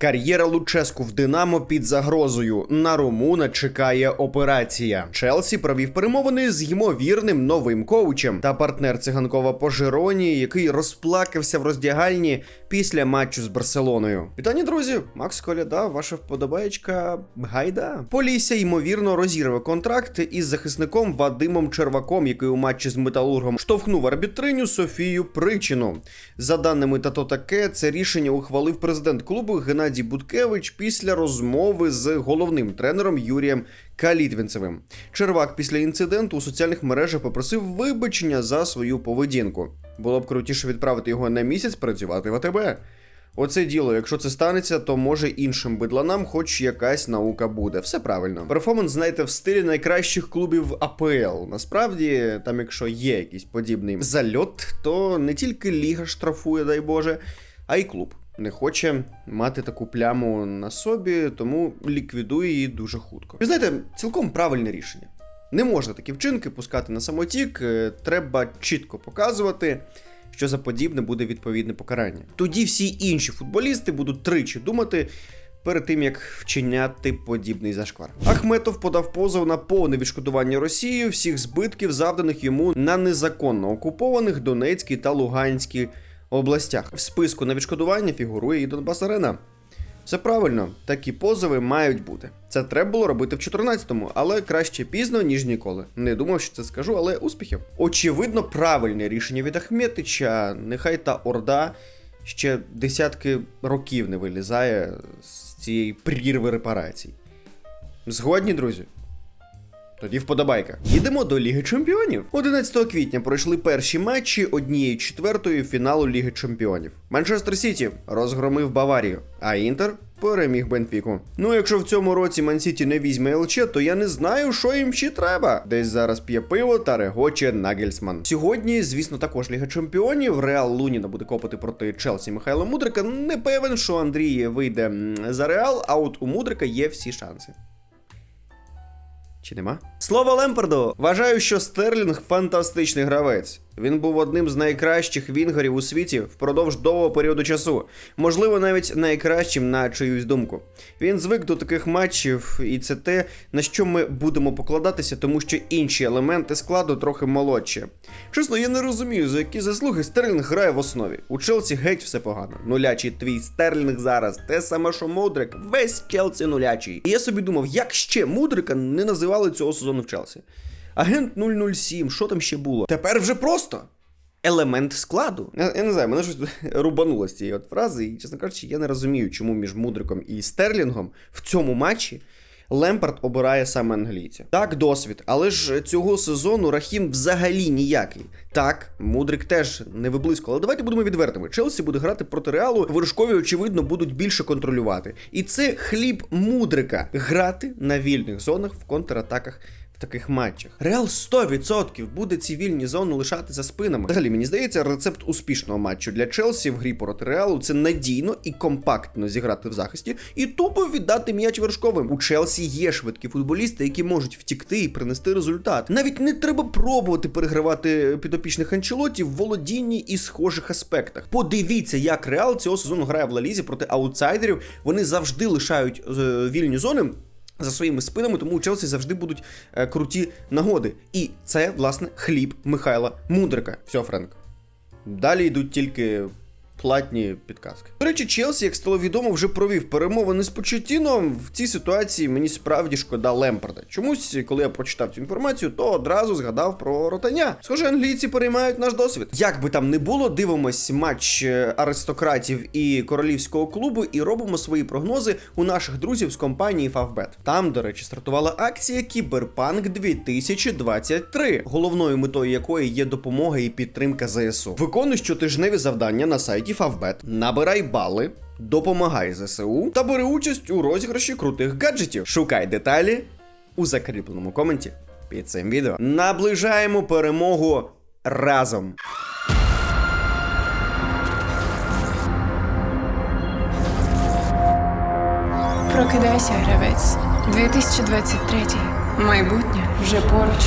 Кар'єра Луческу в Динамо під загрозою. На Румуна чекає операція. Челсі провів перемовини з ймовірним новим коучем та партнер циганкова по Жироні, який розплакався в роздягальні після матчу з Барселоною. Вітання, друзі! Макс Коляда, ваша вподобаєчка гайда. Полісся ймовірно розірве контракт із захисником Вадимом Черваком, який у матчі з металургом штовхнув арбітриню Софію Причину. За даними Тато таке, це рішення ухвалив президент клубу Геннадій Буткевич після розмови з головним тренером Юрієм Калітвінцевим. Червак після інциденту у соціальних мережах попросив вибачення за свою поведінку. Було б крутіше відправити його на місяць працювати в АТБ. Оце діло, якщо це станеться, то може іншим бидланам хоч якась наука буде. Все правильно. Перформанс знаєте в стилі найкращих клубів АПЛ. Насправді, там, якщо є якийсь подібний зальот, то не тільки ліга штрафує, дай Боже, а й клуб. Не хоче мати таку пляму на собі, тому ліквідує її дуже хутко. Ви знаєте, цілком правильне рішення. Не можна такі вчинки пускати на самотік, е, треба чітко показувати, що за подібне буде відповідне покарання. Тоді всі інші футболісти будуть тричі думати. Перед тим як вчиняти подібний зашквар, Ахметов подав позов на повне відшкодування Росії всіх збитків, завданих йому на незаконно окупованих Донецькій та Луганській областях. В списку на відшкодування фігурує і Донбас Арена. Все правильно, такі позови мають бути. Це треба було робити в 14-му, але краще пізно, ніж ніколи. Не думав, що це скажу, але успіхів. Очевидно, правильне рішення від Ахметича. Нехай та орда ще десятки років не вилізає з цієї прірви репарацій. Згодні, друзі? Тоді вподобайка. Йдемо до Ліги Чемпіонів. 11 квітня пройшли перші матчі однієї четвертої фіналу Ліги Чемпіонів. Манчестер Сіті розгромив Баварію, а Інтер переміг Бенфіку. Ну, якщо в цьому році Мансіті не візьме ЛЧ, то я не знаю, що їм ще треба. Десь зараз п'є пиво та регоче Нагельсман. Сьогодні, звісно, також Ліга Чемпіонів. Реал Луніна буде копати проти Челсі Михайла Мудрика. Не певен, що Андрій вийде за Реал, а от у Мудрика є всі шанси. Чи нема? Слово Лемперду! Вважаю, що Стерлінг фантастичний гравець. Він був одним з найкращих вінгерів у світі впродовж довгого періоду часу, можливо, навіть найкращим на чиюсь думку. Він звик до таких матчів, і це те, на що ми будемо покладатися, тому що інші елементи складу трохи молодші. Чесно, я не розумію, за які заслуги Стерлінг грає в основі. У Челсі геть все погано. Нулячий твій Стерлінг зараз, те саме, що Мудрик, весь Челсі нулячий. І я собі думав, як ще Мудрика не називали цього сезону в Челсі. Агент 007, що там ще було? Тепер вже просто. Елемент складу. Я, я не знаю, мене щось рубануло з цієї от фрази, і, чесно кажучи, я не розумію, чому між Мудриком і Стерлінгом в цьому матчі Лемпард обирає саме англійця. Так, досвід, але ж цього сезону Рахім взагалі ніякий. Так, Мудрик теж не виблизько, але давайте будемо відвертими. Челсі буде грати проти реалу. Ворожкові, очевидно, будуть більше контролювати. І це хліб Мудрика грати на вільних зонах в контратаках в таких матчах. Реал 100% буде ці вільні зони лишати за спинами. Взагалі, мені здається, рецепт успішного матчу для Челсі в грі проти Реалу це надійно і компактно зіграти в захисті і тупо віддати м'яч вершковим. У Челсі є швидкі футболісти, які можуть втікти і принести результат. Навіть не треба пробувати перегравати підопічних Анчелоті в володінні і схожих аспектах. Подивіться, як Реал цього сезону грає в Лалізі проти аутсайдерів. Вони завжди лишають е, вільні зони за своїми спинами, тому у Челсі завжди будуть е, круті нагоди. І це, власне, хліб Михайла Мудрика. Все, Френк. Далі йдуть тільки платні підказки. До речі, Челсі, як стало відомо, вже провів перемовини з Почетіном. В цій ситуації мені справді шкода Лемпарда. Чомусь, коли я прочитав цю інформацію, то одразу згадав про ротання. Схоже, англійці переймають наш досвід. Як би там не було, дивимось матч е, аристократів і королівського клубу і робимо свої прогнози у наших друзів з компанії Favbet. Там, до речі, стартувала акція Кіберпанк 2023, головною метою якої є допомога і підтримка ЗСУ. Виконуй щотижневі завдання на сайті Favbet, набирай бали. Допомагай ЗСУ та бери участь у розіграші крутих гаджетів. Шукай деталі у закріпленому коменті під цим відео. Наближаємо перемогу разом. Прокидайся, гравець. 2023. Майбутнє вже поруч.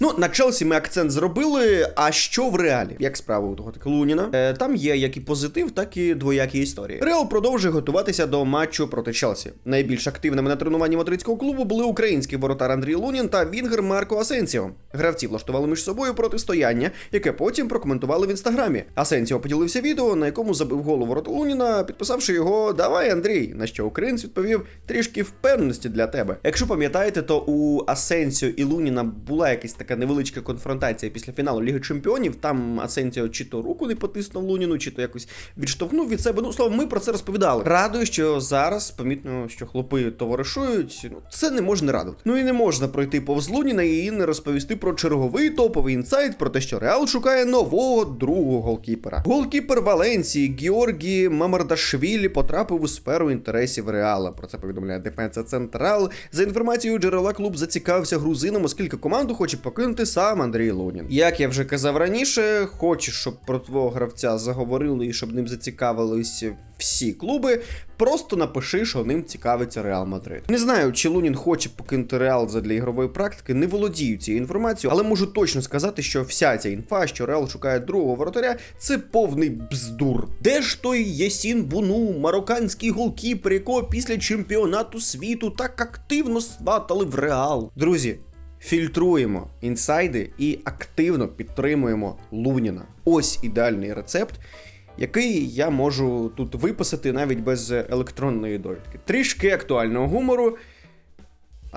Ну, на Челсі ми акцент зробили. А що в реалі? Як справа у того таки Луніна? Е, там є як і позитив, так і двоякі історії. Реал продовжує готуватися до матчу проти Челсі. Найбільш активними на тренуванні мадридського клубу були український воротар Андрій Лунін та Вінгер Марко Асенсіо. Гравці влаштували між собою протистояння, яке потім прокоментували в інстаграмі. Асенсіо поділився відео, на якому забив голову ворота Луніна, підписавши його Давай, Андрій. На що українець відповів трішки впевненості для тебе. Якщо пам'ятаєте, то у Асенсіо і Луніна була якась така невеличка конфронтація після фіналу Ліги Чемпіонів. Там Асенсіо чи то руку не потиснув Луніну, чи то якось відштовхнув від себе. Ну, словом, ми про це розповідали. Радую, що зараз помітно, що хлопи товаришують. Ну, це не можна радувати. Ну і не можна пройти повз Луніна і не розповісти про черговий топовий інсайт про те, що Реал шукає нового другого голкіпера. Голкіпер Валенції Георгі Мамардашвілі потрапив у сферу інтересів Реала. Про це повідомляє Дефенса Централ. За інформацією джерела клуб зацікавився грузином, оскільки команду хоче покинути сам Андрій Лунін. Як я вже казав раніше, хочеш, щоб про твого гравця заговорили і щоб ним зацікавились всі клуби. Просто напиши, що ним цікавиться Реал Мадрид. Не знаю, чи Лунін хоче покинути Реал задля ігрової практики, не володію цією інформацією, але можу точно сказати, що вся ця інфа, що Реал шукає другого воротаря, це повний бздур. Де ж той Єсін Буну, марокканський голкіпер, якого після чемпіонату світу так активно сватали в Реал? Друзі. Фільтруємо інсайди і активно підтримуємо Луніна. Ось ідеальний рецепт, який я можу тут виписати навіть без електронної довідки. Трішки актуального гумору.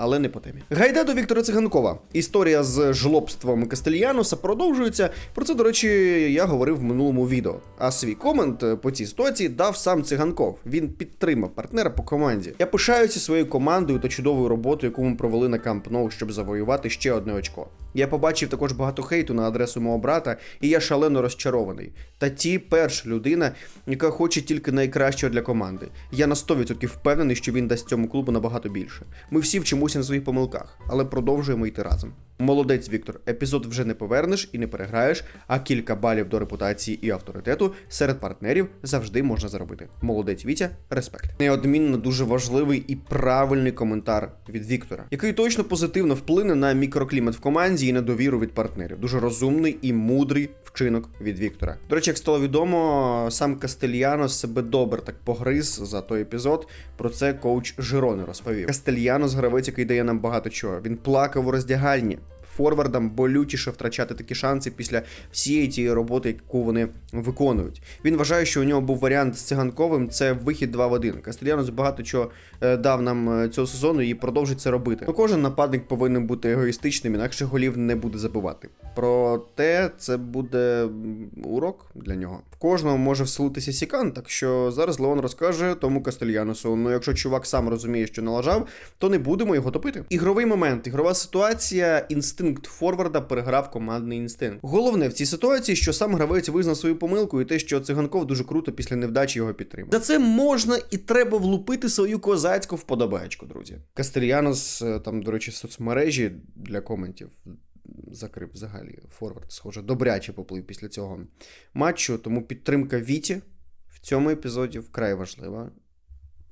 Але не по темі. Гайда до Віктора Циганкова. Історія з жлобством Кастельянуса продовжується. Про це, до речі, я говорив в минулому відео. А свій комент е, по цій ситуації дав сам Циганков. Він підтримав партнера по команді. Я пишаюся своєю командою та чудовою роботою, яку ми провели на Камп Ноу, щоб завоювати ще одне очко. Я побачив також багато хейту на адресу мого брата, і я шалено розчарований. Та ті перша людина, яка хоче тільки найкращого для команди. Я на 100% впевнений, що він дасть цьому клубу набагато більше. Ми всі вчимося на своїх помилках, але продовжуємо йти разом. Молодець, Віктор. Епізод вже не повернеш і не переграєш, а кілька балів до репутації і авторитету серед партнерів завжди можна заробити. Молодець Вітя, респект. Неодмінно дуже важливий і правильний коментар від Віктора, який точно позитивно вплине на мікроклімат в команді і на довіру від партнерів. Дуже розумний і мудрий вчинок від Віктора. До речі, як стало відомо, сам Кастельяно себе добре так погриз за той епізод. Про це коуч Жирони розповів. Кастельяно з гравець, який дає нам багато чого. Він плакав у роздягальні. Форвардам болючіше втрачати такі шанси після всієї тієї роботи, яку вони виконують. Він вважає, що у нього був варіант з циганковим це вихід 2 в 1. Кастельянос багато чого е, дав нам е, цього сезону і продовжить це робити. Ну, кожен нападник повинен бути егоїстичним, інакше голів не буде забивати. Проте це буде урок для нього. В кожного може вселитися сікан, так що зараз Леон розкаже тому Кастельяносу. Ну, якщо чувак сам розуміє, що налажав, то не будемо його топити. Ігровий момент, ігрова ситуація, інстинкт форварда переграв командний інстинкт. Головне в цій ситуації, що сам гравець визнав свою помилку, і те, що циганков дуже круто після невдачі його підтримав. За це можна і треба влупити свою козацьку вподобаєчку, друзі. Кастельянос, е, там, до речі, соцмережі для коментів. Закрив взагалі форвард, схоже, добряче поплив після цього матчу. Тому підтримка Віті в цьому епізоді вкрай важлива.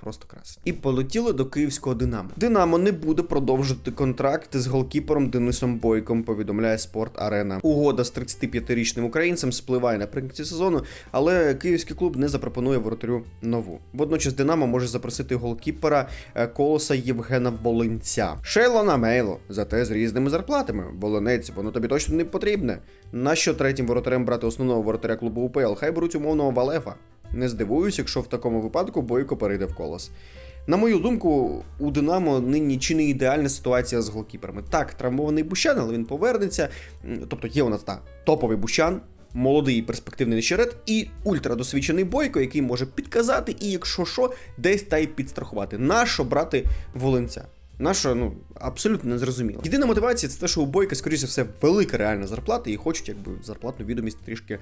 Просто красиво. І полетіли до київського Динамо. Динамо не буде продовжувати контракт з голкіпером Денисом Бойком, повідомляє Спорт Арена. Угода з 35-річним українцем спливає наприкінці сезону, але київський клуб не запропонує воротарю нову. Водночас Динамо може запросити голкіпера е, колоса Євгена Волинця. Шейло на мейло, зате з різними зарплатами. Волинець, воно тобі точно не потрібне. Нащо третім воротарем брати основного воротаря клубу УПЛ? Хай беруть умовного Валефа. Не здивуюсь, якщо в такому випадку Бойко перейде в колос. На мою думку, у Динамо нині чи не ідеальна ситуація з голкіперами. Так, травмований Бущан, але він повернеться. Тобто є у нас та топовий Бущан, молодий перспективний нещерет і ультрадосвідчений бойко, який може підказати, і якщо що, десь та й підстрахувати. Нащо брати Волинця? Наша, ну, абсолютно незрозуміло. Єдина мотивація це те, що у Бойка, скоріше все, велика реальна зарплата, і хочуть, якби зарплатну відомість трішки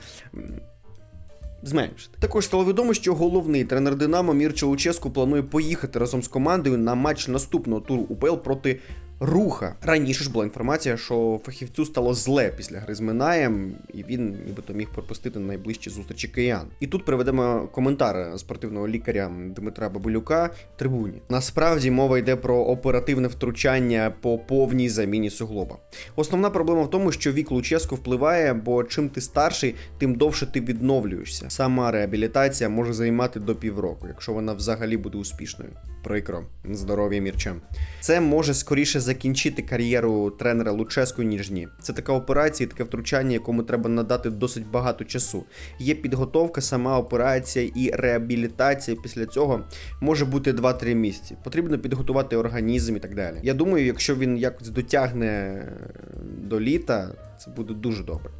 зменшити. Також стало відомо, що головний тренер Динамо Мірча Луческу планує поїхати разом з командою на матч наступного туру УПЛ проти. Руха раніше ж була інформація, що фахівцю стало зле після гри з Минаєм, і він нібито міг пропустити найближчі зустрічі киян. І тут приведемо коментар спортивного лікаря Дмитра Бабулюка трибуні. Насправді мова йде про оперативне втручання по повній заміні суглоба. Основна проблема в тому, що вік Луческу впливає, бо чим ти старший, тим довше ти відновлюєшся. Сама реабілітація може займати до півроку, якщо вона взагалі буде успішною. Прикро, здоров'я мірча. Це може скоріше закінчити кар'єру тренера Луческу, ніж ні. Це така операція, таке втручання, якому треба надати досить багато часу. Є підготовка, сама операція і реабілітація після цього може бути 2-3 місяці. Потрібно підготувати організм і так далі. Я думаю, якщо він якось дотягне до літа, це буде дуже добре.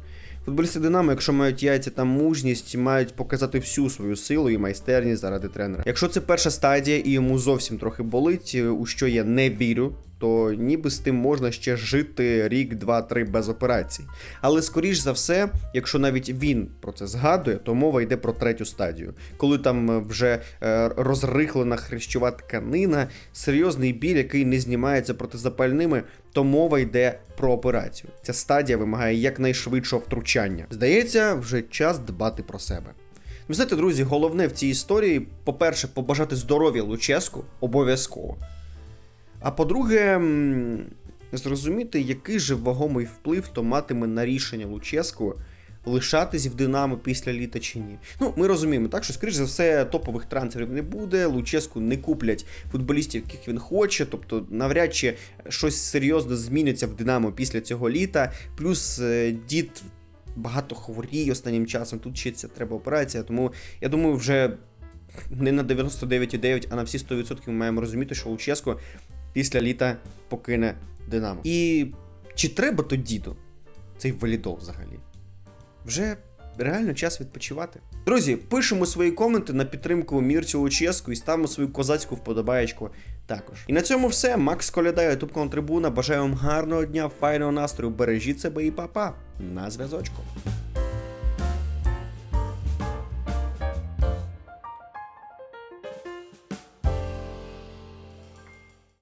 Футболісти Динамо, якщо мають яйця та мужність, мають показати всю свою силу і майстерність заради тренера. Якщо це перша стадія і йому зовсім трохи болить, у що я не вірю, то ніби з тим можна ще жити рік, два, три без операцій. Але скоріш за все, якщо навіть він про це згадує, то мова йде про третю стадію, коли там вже е, розрихлена хрящова тканина, серйозний біль, який не знімається протизапальними, то мова йде про операцію. Ця стадія вимагає якнайшвидшого втручання. Здається, вже час дбати про себе. Ви знаєте, друзі, головне в цій історії, по-перше, побажати здоров'я Луческу обов'язково. А по-друге, зрозуміти, який же вагомий вплив то матиме на рішення Луческу лишатись в Динамо після літа чи ні. Ну, ми розуміємо, так що, скоріш за все, топових трансферів не буде. Луческу не куплять футболістів, яких він хоче. Тобто, навряд чи щось серйозно зміниться в Динамо після цього літа. Плюс е, дід багато хворіє останнім часом. Тут ще треба операція. Тому я думаю, вже не на 99,9, а на всі 100% ми маємо розуміти, що Луческо після літа покине Динамо. І чи треба то діду цей валідол взагалі? Вже реально час відпочивати. Друзі, пишемо свої коменти на підтримку Мірцю Луческу і ставимо свою козацьку вподобаєчку також. І на цьому все. Макс Коляда, ютуб Трибуна. Бажаю вам гарного дня, файного настрою. Бережіть себе і па-па. На зв'язочку.